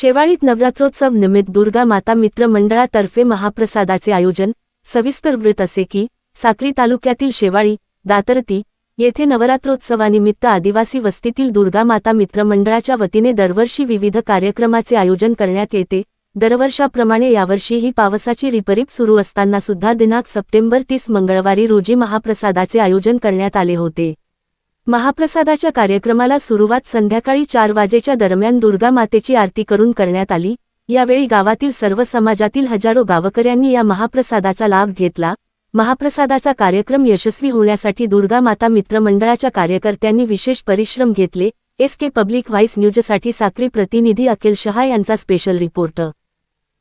शेवाळीत नवरात्रोत्सव निमित्त दुर्गा माता मित्र मंडळातर्फे महाप्रसादाचे आयोजन सविस्तर वृत्त असे की साक्री तालुक्यातील शेवाळी दातरती येथे नवरात्रोत्सवानिमित्त आदिवासी वस्तीतील दुर्गा माता मित्र मंडळाच्या वतीने दरवर्षी विविध कार्यक्रमाचे आयोजन करण्यात येते. दरवर्षाप्रमाणे यावर्षीही पावसाची रिपरिप सुरू असताना सुद्धा दिनांक सप्टेंबर तीस मंगळवारी रोजी महाप्रसादाचे आयोजन करण्यात आले होते. महाप्रसादाच्या कार्यक्रमाला सुरुवात संध्याकाळी चार वाजेच्या दरम्यान दुर्गा मातेची आरती करून करण्यात आली. यावेळी गावातील सर्व समाजातील हजारो गावकऱ्यांनी या महाप्रसादाचा लाभ घेतला. महाप्रसादाचा कार्यक्रम यशस्वी होण्यासाठी दुर्गा माता मित्रमंडळाच्या कार्यकर्त्यांनी विशेष परिश्रम घेतले. एस के पब्लिक व्हाईस न्यूजसाठी साक्री प्रतिनिधी अखिल शहा यांचा स्पेशल रिपोर्ट.